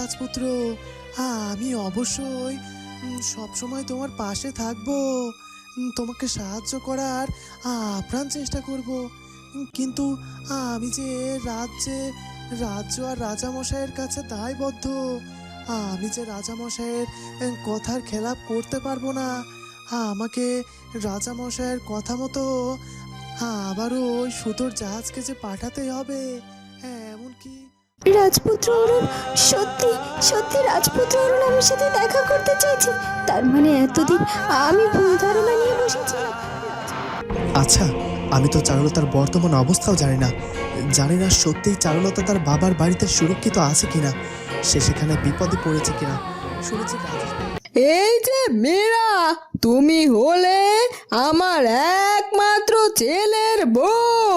রাজপুত্র, আমি অবশ্যই সবসময় তোমার পাশে থাকব। তোমাকে সাহায্য করার আপ্রাণ চেষ্টা করব। কিন্তু আমি যে রাজ্যে, রাজ্য আর রাজামশাইয়ের কাছে দায়বদ্ধ আমি যে রাজামশাইয়ের কথার খেলাপ করতে পারব না। আমাকে রাজামশাইয়ের কথা মতো আবারও ওই সুতোর জাহাজকে যে পাঠাতে হবে হ্যাঁ এমনকি রাজপুত্র অরুণ সত্যি সত্যি রাজপুত্র অরুণ আমার সাথে দেখা করতে চাইছে। তার মানে এতদিন আমি ভুল ধারণা নিয়ে বসেছিলাম। আচ্ছা আমি তো চারুলতার বর্তমান অবস্থাও জানি না। জানি না সত্যিই চারুলতা তার বাবার বাড়িতে সুরক্ষিত আছে কিনা সে সেখানে বিপদে পড়েছে কিনা। শুনেছি এই যে মীরা তুমি হলে আমার একমাত্র ছেলের বউ।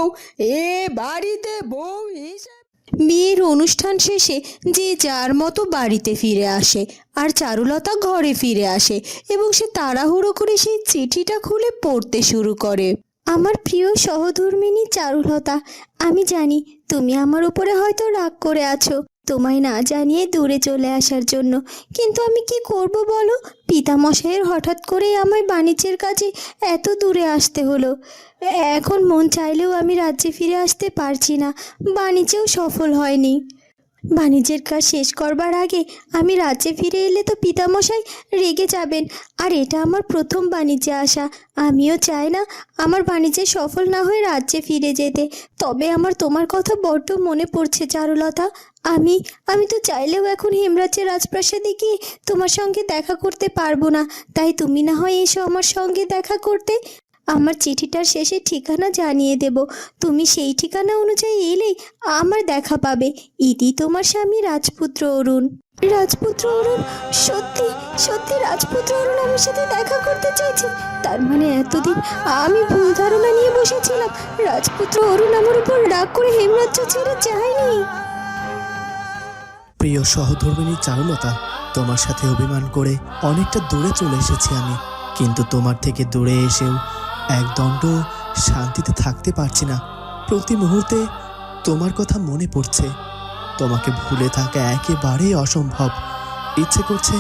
এ বাড়িতে বউ হিসেবে বিয়ের অনুষ্ঠান শেষে যে যার মতো বাড়িতে ফিরে আসে আর চারুলতা ঘরে ফিরে আসে এবং সে তাড়াহুড়ো করে সেই চিঠিটা খুলে পড়তে শুরু করে। আমার প্রিয় সহধর্মিনী চারুলতা, আমি জানি তুমি আমার উপরে হয়তো রাগ করে আছো তোমায় না জানিয়ে দূরে চলে আসার জন্য। কিন্তু আমি কি করব বলো? পিতামশাইয়ের হঠাৎ করেই আমায় বাণিজ্যের কাজে এত দূরে আসতে হলো। এখন মন চাইলেও আমি রাজ্যে ফিরে আসতে পারছি না। বাণিজ্যেও সফল হয়নি। বাণিজ্যের কাজ শেষ করবার আগে আমি রাজ্যে ফিরে এলে তো পিতামশাই রেগে যাবেন। আর এটা আমার প্রথম বাণিজ্যে আসা। আমিও চাই না আমার বাণিজ্যে সফল না হয়ে রাজ্যে ফিরে যেতে। তবে আমার তোমার কথা বড্ড মনে পড়ছে চারুলতা। আমি আমি তো চাইলেও এখন হেমরাজ্যের রাজপ্রাসাদে গিয়ে তোমার সঙ্গে দেখা করতে পারব না। তাই তুমি না হয় এসো আমার সঙ্গে দেখা করতে। আমার চিঠিটার শেষে ঠিকানা জানিয়ে দেব। তুমি সেই ঠিকানা অনুযায়ী এলেই আমার দেখা পাবে। ইতি তোমার স্বামী রাজপুত্র অরুণ। রাজপুত্র অরুণ? সত্যি সত্যি রাজপুত্র অরুণ আমার সাথে দেখা করতে চাইছে তার মানে এতদিন আমি ভুল ধারণা নিয়ে বসেছিলাম। রাজপুত্র অরুণ আমার উপর রাগ করে হেমরাজ্য ছেড়ে যায়নি। প্রিয় সহধর্মিনী চারুলতা, তোমার সাথে অভিমান করে অনেকটা দূরে চলে এসেছি আমি। কিন্তু তোমার থেকে দূরে এসেও এক দণ্ড শান্তিতে থাকতে পারছি না। প্রতি মুহূর্তে তোমার কথা মনে পড়ছে। তোমাকে ভুলে থাকা একেবারেই অসম্ভব। ইচ্ছে করছে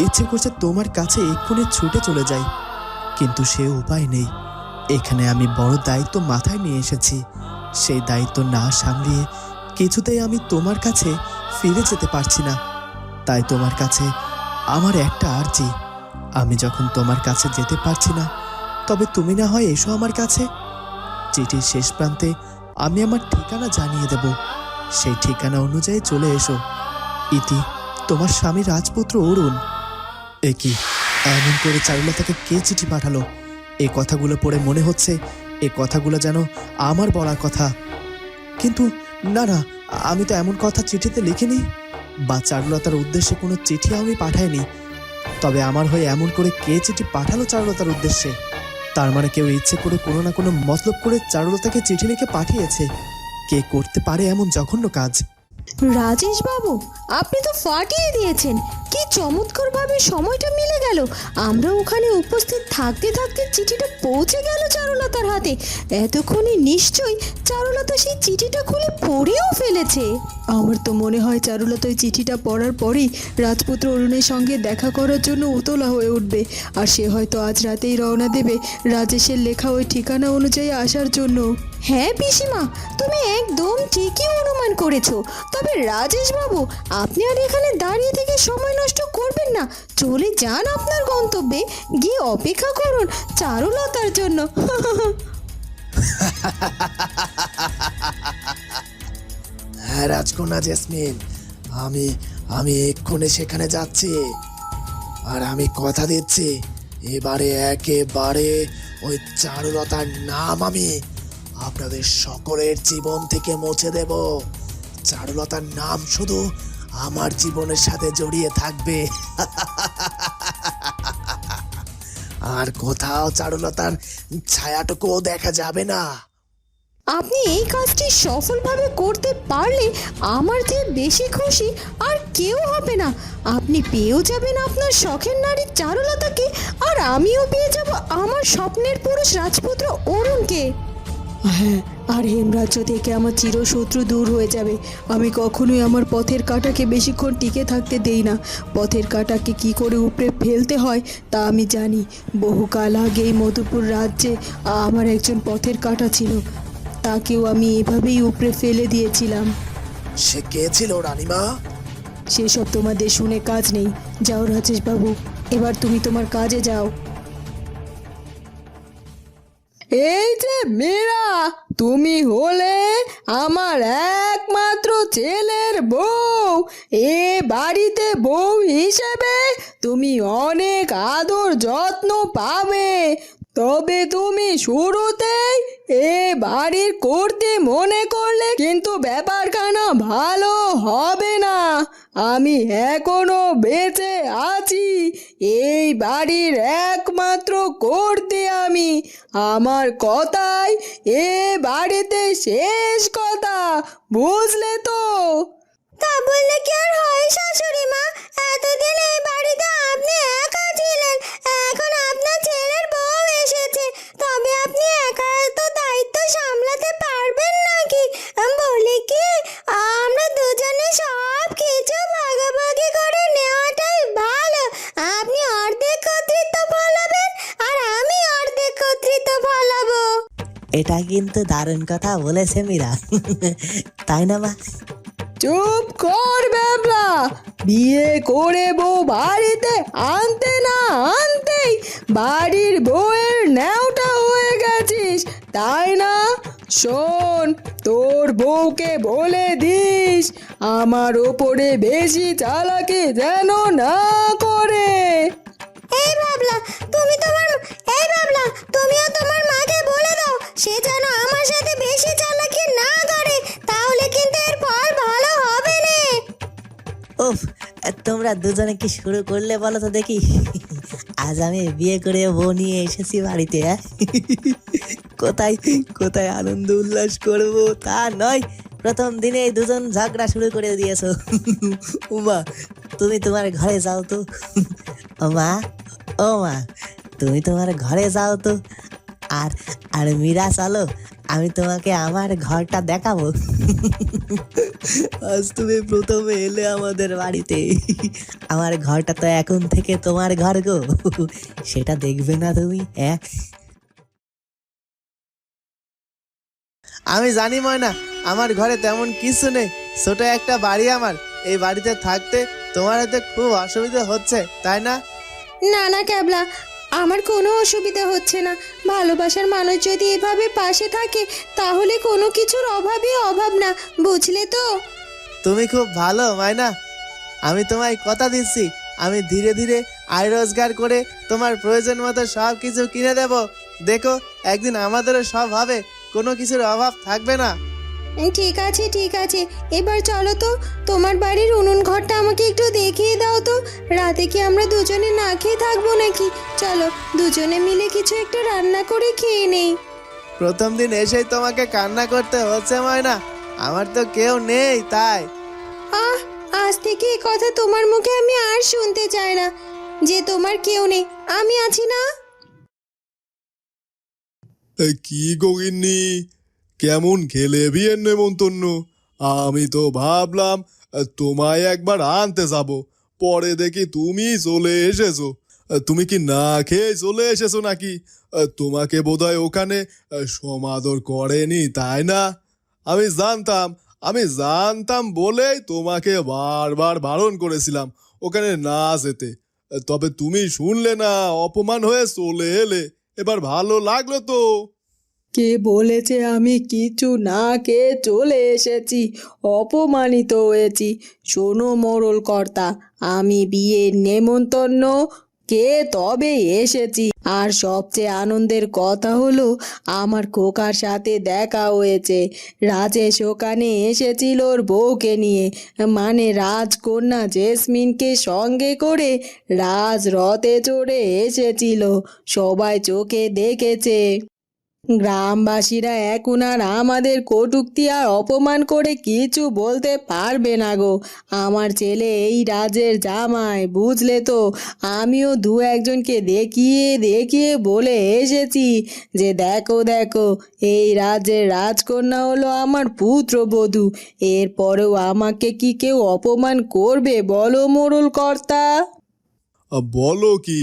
ইচ্ছে করছে তোমার কাছে এক্ষুনি ছুটে চলে যাই। কিন্তু সে উপায় নেই। এখানে আমি বড় দায়িত্ব মাথায় নিয়ে এসেছি। সেই দায়িত্ব না সামলিয়ে কিছুতেই আমি তোমার কাছে ফিরে যেতে পারছি না। তাই তোমার কাছে আমার একটা আর্জি। আমি যখন তোমার কাছে যেতে পারছি না তবে তুমি না হয় এসো আমার কাছে। চিঠির শেষ প্রান্তে আমি আমার ঠিকানা জানিয়ে দেব। সেই ঠিকানা অনুযায়ী চলে এসো। ইতি, তোমার স্বামী রাজপুত্র অরুণ। এ কি, এমন করে চারুলতাকে কে চিঠি পাঠালো? এই কথাগুলো পড়ে মনে হচ্ছে, এ কথাগুলো যেন আমার বলার কথা। কিন্তু না না, আমি তো এমন কথা চিঠিতে লিখিনি। বা চারুলতার উদ্দেশ্যে কোনো চিঠি আমি পাঠাইনি। তবে আমার হয়ে এমন করে কে চিঠি পাঠালো চারুলতার উদ্দেশ্যে? তার মানে কেউ ইচ্ছে করে কোনো না কোনো মতলব করে চারুলতাকে চিঠি লিখে পাঠিয়েছে। কে করতে পারে এমন জঘন্য কাজ? রাজেশ বাবু আপনি তো ফাটিয়ে দিয়েছেন। কি চমৎকারভাবে সময়টা মিলে গেল। আমরা ওখানে উপস্থিত থাকতে থাকতে চিঠিটা পৌঁছে গেল চারুলতার হাতে। এতক্ষণে নিশ্চয়ই চারুলতা সেই চিঠিটা খুলে পড়েও ফেলেছে। আমার তো মনে হয় চারুলতা ওই চিঠিটা পড়ার পরেই রাজপুত্র অরুণের সঙ্গে দেখা করার জন্য উতলা হয়ে উঠবে। আর সে হয়তো আজ রাতেই রওনা দেবে রাজেশের লেখা ওই ঠিকানা অনুযায়ী আসার জন্য। হ্যাঁ পিসিমা তুমি একদম ঠিকই অনুমান করেছ। তবে রাজেশ বাবু আপনি আর এখানে দাঁড়িয়ে থেকে সময় নষ্ট করবেন না। চলে যান আপনার গন্তব্যে। গিয়ে অপেক্ষা করুন চারুলতার জন্য। হ্যাঁ রাজকন্যা জেসমিন, আমি আমি এক্ষুনি সেখানে যাচ্ছি। আর আমি কথা দিচ্ছি, এবারে একেবারে ওই চারুলতার নাম আমি আপনাদের সকলের জীবন থেকে মুছে দেব। চারুলতার নাম শুধু আমার জীবনের সাথে জড়িয়ে থাকবে। আর কোথাও চারুলতার ছায়াটুকুও দেখা যাবে না। আপনি এই কাজটি সফলভাবে করতে পারলে আমার চেয়ে বেশি খুশি আর কেউ হবে না। আপনি পেয়েও যাবেন আপনার শখের নারী চারুলতাকে, আর আমিও পেয়ে যাব আমার স্বপ্নের পুরুষ রাজপুত্র অরুণকে। হ্যাঁ আর হেমরাজ্য থেকে আমার চিরশত্রু দূর হয়ে যাবে আমি কখনোই আমার পথের কাঁটাকে বেশিক্ষণ টিকে থাকতে দেই না। পথের কাঁটাকে কি করে উপরে ফেলতে হয় তা আমি জানি। বহুকাল আগে এই মধুপুর রাজ্যে আমার একজন পথের কাঁটা ছিল। তাকেও আমি এভাবেই উপরে ফেলে দিয়েছিলাম। সে কে ছিল রানীমা? সেসব তোমাদের শুনে কাজ নেই। যাও রাজেশ বাবু এবার তুমি তোমার কাজে যাও। এই যে মীরা, তুমি হলে আমার একমাত্র ছেলের বউ। এ বাড়িতে বউ হিসেবে তুমি অনেক আদর যত্ন পাবে। তবে তুমি শুরুতেই এ বাড়ির করতে মনে করলে কিন্তু ব্যাপারখানা ভালো হবে না। আমি এখনও বেঁচে আছি। এই বাড়ির একমাত্র করতে আমি। আমার কথাই এ বাড়িতে শেষ কথা, বুঝলে তো? তা বললে কি আর হয়, শাশুড়ি মা? এতদিন এই বাড়িতে আপনি একা ছিলেন, এখন আপনার ছেলের বউ এসেছে। তবে আপনি একা এত দায়িত্ব সামলাতে পারবেন নাকি? বলি কি, আমরা দুজনে সব কিছু ভাগাভাগি করে নেওয়াটাই ভালো। আপনি অর্ধেক কর্তৃত্ব ফলাবেন আর আমি অর্ধেক কর্তৃত্ব ফলাবো এটা কিন্তু দারুণ কথা বলেছে মীরা। তাই না মা? চুপ কর ব্যাবলা। বিয়ে করে বউ বাড়িতে আনতে না আনতেই বাড়ির বউয়ের ন্যাওটা হয়ে গেছিস, তাই না? শোন, তোর বউকে বলে দিস, আমার ওপরে বেশি চালাকি যেন না করে। এই বাবলা তুমি তোমার এই বাবলা তুমিও তোমার মাকে বলে দাও, সে যেন তোমরা দুজনে কি শুরু করলে বলো তো দেখি। আজ আমি বিয়ে করে বউ নিয়ে এসেছি বাড়িতে হ্যাঁ? কোথায় কোথায় আনন্দ উল্লাস করব তা নয়। প্রথম দিনে দুজন ঝগড়া শুরু করে দিয়েছ। উমা, তুমি তোমার ঘরে যাও তো। মা, ও মা, তুমি তোমার ঘরে যাও তো। আর আর মীরা, চলো। আমি তোমাকে আমার ঘরটা দেখাবো। আজ তুমি প্রথমে এলে আমাদের বাড়িতে। আমার ঘরটা তো এখন থেকে তোমার ঘর গো। সেটা দেখবে না তুমি হ্যাঁ আমি জানি ময়না, আমার ঘরে তেমন কিছু নেই। ছোট একটা বাড়ি আমার। এই বাড়িতে থাকতে তোমার হয়তো খুব অসুবিধা হচ্ছে, তাই না? না না, ক্যাবলা। আমার কোনো অসুবিধা হচ্ছে না। ভালোবাসার মানুষ যদি এভাবে পাশে থাকে, তাহলে কোনো কিছুর অভাবই অভাব না, বুঝলে তো? তুমি খুব ভালো মায়না আমি তোমায় কথা দিচ্ছি। আমি ধীরে ধীরে আয় রোজগার করে তোমার প্রয়োজন মতো সব কিছু কিনে দেব। দেখো, একদিন আমাদেরও সব হবে, কোনো কিছুর অভাব থাকবে না। ঠিক আছে ঠিক আছে। এবার চলো তো তোমার বাড়ির উনুন ঘরটা আমাকে একটু দেখিয়ে দাও তো। রাতে কি আমরা দুজনে না খেয়ে থাকব নাকি? চলো দুজনে মিলে কিছু একটা রান্না করে খেয়ে নেই। প্রথম দিন এসেই তোমাকে কান্না করতে হচ্ছে ময়না। আমার তো কেউ নেই তাই। আহ আজ থেকে এই কথা তোমার মুখে আমি আর শুনতে চাই না। যে তোমার কেউ নেই আমি আছি না। কি গগিন্নি কেমন খেলে বিয়ের নেমন্তন্ন আমি তো ভাবলাম, তোমায় একবার আনতে যাব। পরে দেখি তুমি চলে এসেছ। তুমি কি না খেয়ে চলে এসেছ নাকি? তোমাকে বোধহয় ওখানে সমাদর করেনি, তাই না? আমি জানতাম আমি জানতাম বলেই তোমাকে বারবার বারণ করেছিলাম ওখানে না যেতে। তবে তুমি শুনলে না, অপমান হয়ে চলে এলে। এবার ভালো লাগল তো। কে বলেছে আমি কিছু না কে চলে এসেছি, অপমানিত হয়েছি। শোনো মোড়ল কর্তা, আমি বিয়ের নেমন্তন্ন কে তবে এসেছি। আর সবচেয়ে আনন্দের কথা হলো, আমার খোকার সাথে দেখা হয়েছে। রাজেশ ওখানে এসেছিল ওর বউকে নিয়ে মানে রাজকন্যা জেসমিনকে সঙ্গে করে রাজ রথে চড়ে এসেছিল। সবাই চোখে দেখেছে। গ্রামবাসীরা এখন আর আমাদের কটুক্তি আর অপমান করে কিছু বলতে পারবে না গো। আমার ছেলে এই রাজের জামাই, বুঝলে তো? আমিও দু একজনকে দেখিয়ে দেখিয়ে বলে এসেছি যে দেখো দেখো, এই রাজের রাজকন্যা হলো আমার পুত্রবধূ। এরপরেও আমাকে কি কেউ অপমান করবে বলো মোড়ল কর্তা? বলো কি?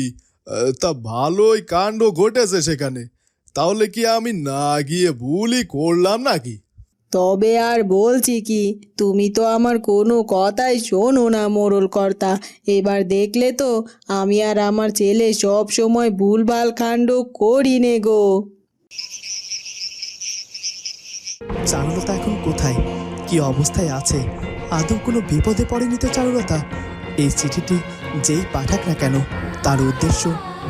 তা ভালোই কাণ্ড ঘটেছে সেখানে। তাহলে কি আমি না গিয়ে ভুলই করলাম নাকি? তবে আর বলছি কি তুমি তো আমার কোনো কথাই শোনো না মোড়ল কর্তা। এবার দেখলে তো আমি আর আমার ছেলে সব সময় ভুলভাল কাণ্ড করি নে গো। চারুলতা এখন কোথায়? কি অবস্থায় আছে? আদৌ কোনো বিপদে পড়েনি তো চারুলতা? এই চিঠিটি যেই পাঠাক না কেন তার উদ্দেশ্য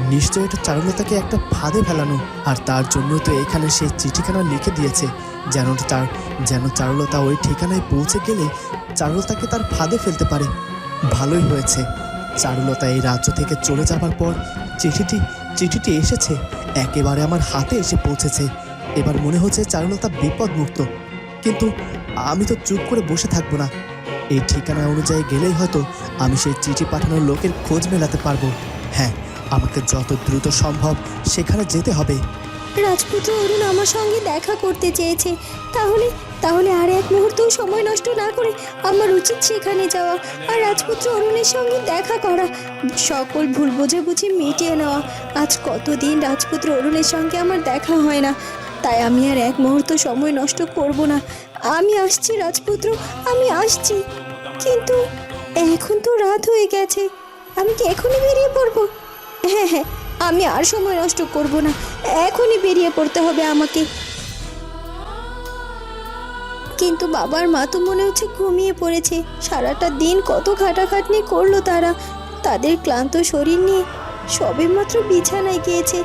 নিশ্চয় এটা চারুলতাকে একটা ফাঁদে ফেলানো। আর তার জন্য তো এখানে সে চিঠিখানা লিখে দিয়েছে। যেন তার যেন চারুলতা ওই ঠিকানায় পৌঁছে গেলে চারুলতাকে তার ফাঁদে ফেলতে পারে। ভালোই হয়েছে। চারুলতা এই রাজ্য থেকে চলে যাবার পর চিঠিটি চিঠিটি এসেছে। একেবারে আমার হাতে এসে পৌঁছেছে। এবার মনে হচ্ছে চারুলতা বিপদমুক্ত। কিন্তু আমি তো চুপ করে বসে থাকব না। এই ঠিকানা অনুযায়ী গেলেই হয়তো আমি সেই চিঠি পাঠানোর লোকের খোঁজ মেলাতে পারব। হ্যাঁ আমাকে যত দ্রুত সম্ভব সেখানে যেতে হবে। রাজপুত্র অরুণ আমার সঙ্গে দেখা করতে চেয়েছে। তাহলে তাহলে আর এক মুহূর্তও সময় নষ্ট না করে আমার উচিত সেখানে যাওয়া আর রাজপুত্র অরুণের সঙ্গে দেখা করা। সকল ভুল বোঝাবুঝি মিটিয়ে নেওয়া। আজ কতদিন রাজপুত্র অরুণের সঙ্গে আমার দেখা হয় না। তাই আমি আর এক মুহূর্ত সময় নষ্ট করব না। আমি আসছি রাজপুত্র, আমি আসছি। কিন্তু এখন তো রাত হয়ে গেছে। আমি কি এখনই বেরিয়ে পড়ব? হ্যাঁ হ্যাঁ আমি আর সময় নষ্ট করব না। এখনই বেরিয়ে পড়তে হবে আমাকে। কিন্তু বাবার মা তো মনে হচ্ছে ঘুমিয়ে পড়েছে। সারাটা দিন কত খাটাখাটনি করল তারা। তাদের ক্লান্ত শরীর নিয়ে সবে মাত্র বিছানায় গিয়েছে।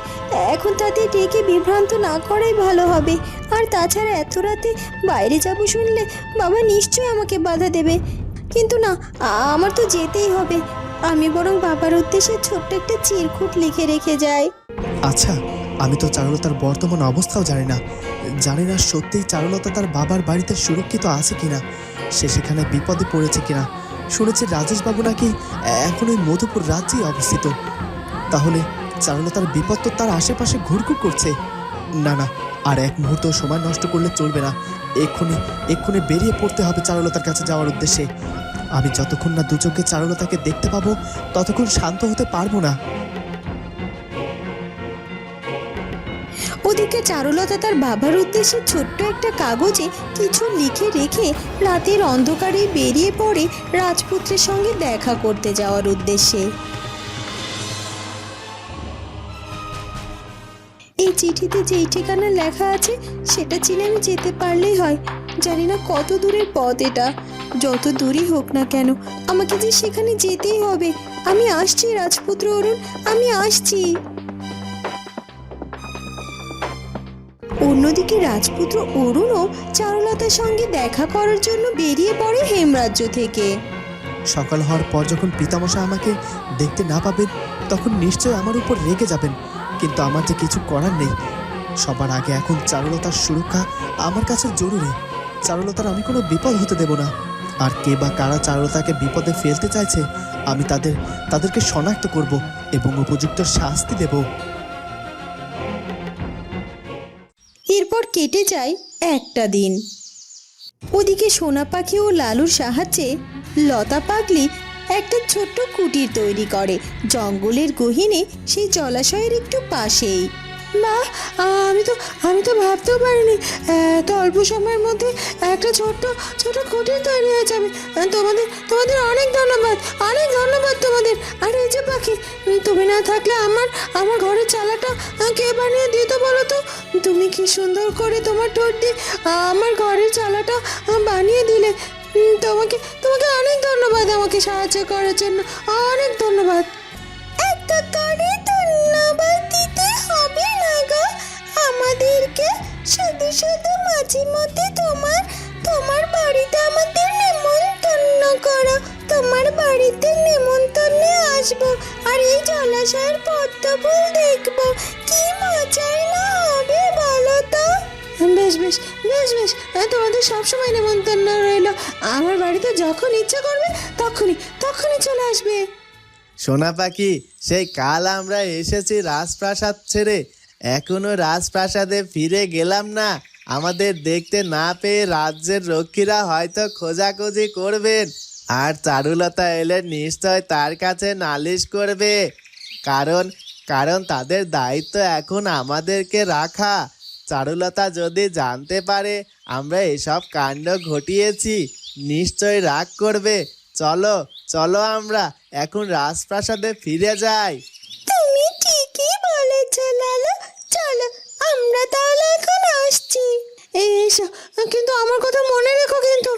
এখন তাদের ডেকে বিভ্রান্ত না করাই ভালো হবে। আর তাছাড়া এত রাতে বাইরে যাব শুনলে বাবা নিশ্চয়ই আমাকে বাধা দেবে। কিন্তু না আমার তো যেতেই হবে। আমি বরং বাবার উদ্দেশ্যে ছোট্ট একটা চিরকুট লিখে রেখে যাই। আচ্ছা আমি তো চারুলতার বর্তমান অবস্থাও জানি না। জানি না সত্যিই চারুলতা তার বাবার বাড়িতে সুরক্ষিত আছে কিনা, সে সেখানে বিপদে পড়েছে কিনা। শুনেছি রাজেশবাবু নাকি এখন ওই মধুপুর রাজ্যেই অবস্থিত। তাহলে চারুলতার বিপদ তো তার আশেপাশে ঘুরঘুর করছে। না না, আর এক মুহূর্ত সময় নষ্ট করলে চলবে না। এক্ষুনি এক্ষুনি বেরিয়ে পড়তে হবে চারুলতার কাছে যাওয়ার উদ্দেশ্যে। আমি যতক্ষণ না দু চোখে চারুলতাকে দেখতে পাবো, ততক্ষণ শান্ত হতে পারব না। ওদিকে চারুলতা তার বাবার উদ্দেশ্যে ছোট্ট একটা কাগজে কিছু লিখে রেখে রাতের অন্ধকারে বেরিয়ে পড়ে রাজপুত্রের সঙ্গে দেখা করতে যাওয়ার উদ্দেশ্যে। এই চিঠিতে যেই ঠিকানা লেখা আছে, সেটা চিনে আমি যেতে পারলেই হয়। জানি না কত দূরের পথ এটা। যত দূরই হোক না কেন, আমাকে যে সেখানে যেতেই হবে। আমি আসছি, রাজপুত্র অরুণ, আমি আসছি। অন্যদিকে রাজপুত্র অরুণও চারুলতার সঙ্গে দেখা করার জন্য বেরিয়ে পড়ে হেমরাজ্য থেকে। সকাল হওয়ার পর যখন পিতামশা আমাকে দেখতে না পাবেন, তখন নিশ্চয় আমার উপর রেগে যাবেন। কিন্তু আমার যে কিছু করার নেই। সবার আগে এখন চারুলতার সুরক্ষা আমার কাছে জরুরি। চারুলতার আমি কোনো বিপদ হতে দেব না। আর কে বা কারা চারুলতাকে বিপদে ফেলতে চাইছে, আমি তাদের, তাদেরকে শনাক্ত করব এবং উপযুক্ত শাস্তি দেব। এরপর কেটে যায় একটা দিন। ওদিকে সোনা পাখি ও লালুর সাহায্যে লতা পাগলি একটা ছোট্ট কুটির তৈরি করে। জঙ্গলের গহীনে সেই জলাশয়ের একটু পাশেই। মা আমি তো আমি তো ভাবতেও পারিনি এত অল্প সময়ের মধ্যে একটা ছোট্ট ছোট কুটির তৈরি হয়ে যাবে তোমাদের তোমাদের অনেক ধন্যবাদ অনেক ধন্যবাদ তোমাদের। আর এই যে পাখি তুমি না থাকলে আমার আমার ঘরের চালাটা কে বানিয়ে দিত বলো তো? তুমি কি সুন্দর করে তোমার ঠোঁট দিয়ে আমার ঘরের চালাটা বানিয়ে দিলে। তোমাকে তোমাকে অনেক ধন্যবাদ আমাকে সাহায্য করার জন্য, অনেক ধন্যবাদ। এত করে আমাদেরকে শুধু শুধু মাঝে মধ্যে তোমার তোমার বাড়িতে আমাদের নেমন্তন্ন করো। তোমার বাড়িতে নেমন্তন্নে আসব আর এই জলাশয়ের পদ্ম ফুল দেখব। কি মজাই না হবে বলো বেশ বেশ বেশ। আহ, তোমাদের সবসময় নেমন্তন্ন রইল। আমার বাড়িতে যখন ইচ্ছা করবে তখনই তখনই চলে আসবে। সোনা পাখি সেই কাল আমরা এসেছি রাজপ্রাসাদ ছেড়ে। এখনও রাজপ্রাসাদে ফিরে গেলাম না। আমাদের দেখতে না পেয়ে রাজ্যের রক্ষীরা হয়তো খোঁজাখুঁজি করবেন। আর চারুলতা এলে নিশ্চয় তার কাছে নালিশ করবে। কারণ কারণ তাদের দায়িত্ব এখন আমাদেরকে রাখা। চারুলতা যদি জানতে পারে, আমরা এসব কাণ্ড ঘটিয়েছি, নিশ্চয় রাগ করবে। চলো চলো আমরা এখন রাজপ্রাসাদে ফিরে যাই। এসো। কিন্তু আমার কথা মনে রেখো কিন্তু।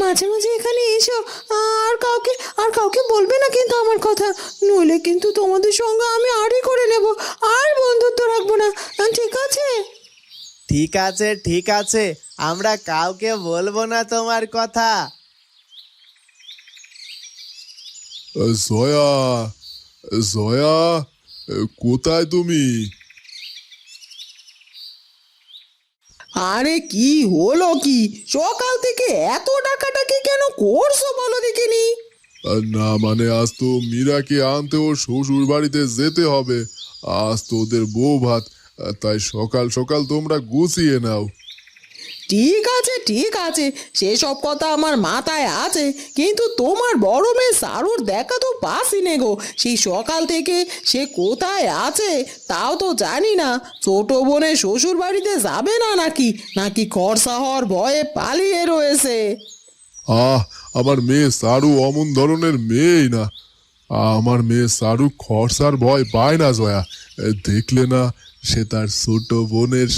মাঝে মাঝে এখানে এসো। আর কাউকে আর কাউকে বলবে না কিন্তু আমার কথা। নইলে কিন্তু তোমাদের সঙ্গে আমি আরই করে নেব। আর বন্ধুত্ব রাখব না। ঠিক আছে? ঠিক আছে ঠিক আছে। আমরা কাউকে বলব না তোমার কথা। জয়া জয়া কোথায় তুমি? আরে কি হলো কি? সকাল থেকে এত টাকাটাকি কেন করছ বলো দেখিনি? না মানে আজ তো মীরাকে আনতে ও শ্বশুর বাড়িতে যেতে হবে। আজ তো ওদের বউ ভাত তাই সকাল সকাল তোমরা গুছিয়ে নাও। ঠিক আছে ঠিক আছে, সেসব কথা আমার মাথায় আছে, কিন্তু তোমার বড় মেয়ে সারুর দেখা তো পাসি নে গো। সেই সকাল থেকে সে কোথায় আছে তাও তো জানি না। ছোট বোনের শ্বশুর বাড়িতে যাবে না নাকি? নাকি খরসা হওয়ার ভয়ে পালিয়ে রয়েছে? আহ, আমার মেয়ে সারু অমন ধরনের মেয়েই না। আমার মেয়ে সারু খরসার ভয় পায় না, জয়া। দেখলে না, সে তার ছোট বোনের,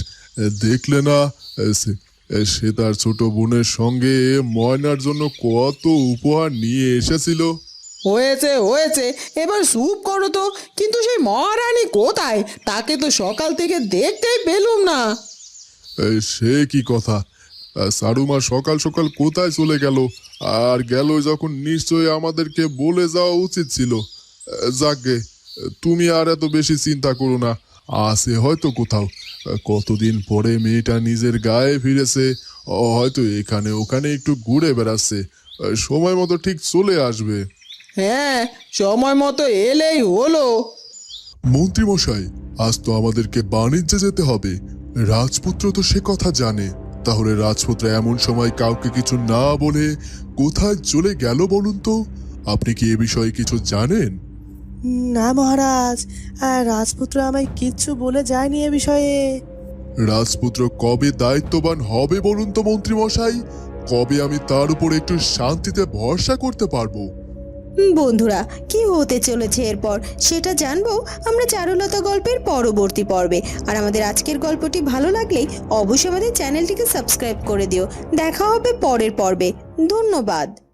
দেখলে না, সে- সে তার ছোট বোনের সঙ্গে ময়নার জন্য কত উপহার নিয়ে এসেছিল। হয়েছে হয়েছে এবার স্যুপ করো তো কিন্তু সেই মহারানী কোথায়? তাকে তো সকাল থেকে দেখতেই পেলুম না। সে কি কথা? সারুমা সকাল সকাল কোথায় চলে গেল? আর গেল যখন নিশ্চয়ই আমাদেরকে বলে যাওয়া উচিত ছিল। যাকে তুমি আর এত বেশি চিন্তা করো না আসে হয়তো কোথাও। কতদিন পরে মেয়েটা নিজের গায়ে ফিরেছে ও হয়তো এখানে ওখানে একটু ঘুরে বেড়াচ্ছে। সময় মতো ঠিক চলে আসবে। হ্যাঁ সময় মতো এলেই হলো। মন্ত্রীমশাই আজ তো আমাদেরকে বাণিজ্যে যেতে হবে। রাজপুত্র তো সে কথা জানে। তাহলে রাজপুত্র এমন সময় কাউকে কিছু না বলে কোথায় চলে গেল বলুন তো? আপনি কি এ বিষয়ে কিছু জানেন? না মহারাজ আর রাজপুত্র আমায় কিচ্ছু বলে যায়নি এ বিষয়ে। রাজপুত্র কবে দায়িত্ববান হবে বলুন তো মন্ত্রীমশাই? কবে আমি তার উপর একটু শান্তিতে ভরসা করতে পারব? বন্ধুরা কি হতে চলেছে এরপর? সেটা জানব আমরা চারুলতা গল্পের পরবর্তী পর্বে। আর আমাদের আজকের গল্পটি ভালো লাগলেই অবশ্যই আমাদের চ্যানেলটিকে সাবস্ক্রাইব করে দিও। দেখা হবে পরের পর্বে। ধন্যবাদ।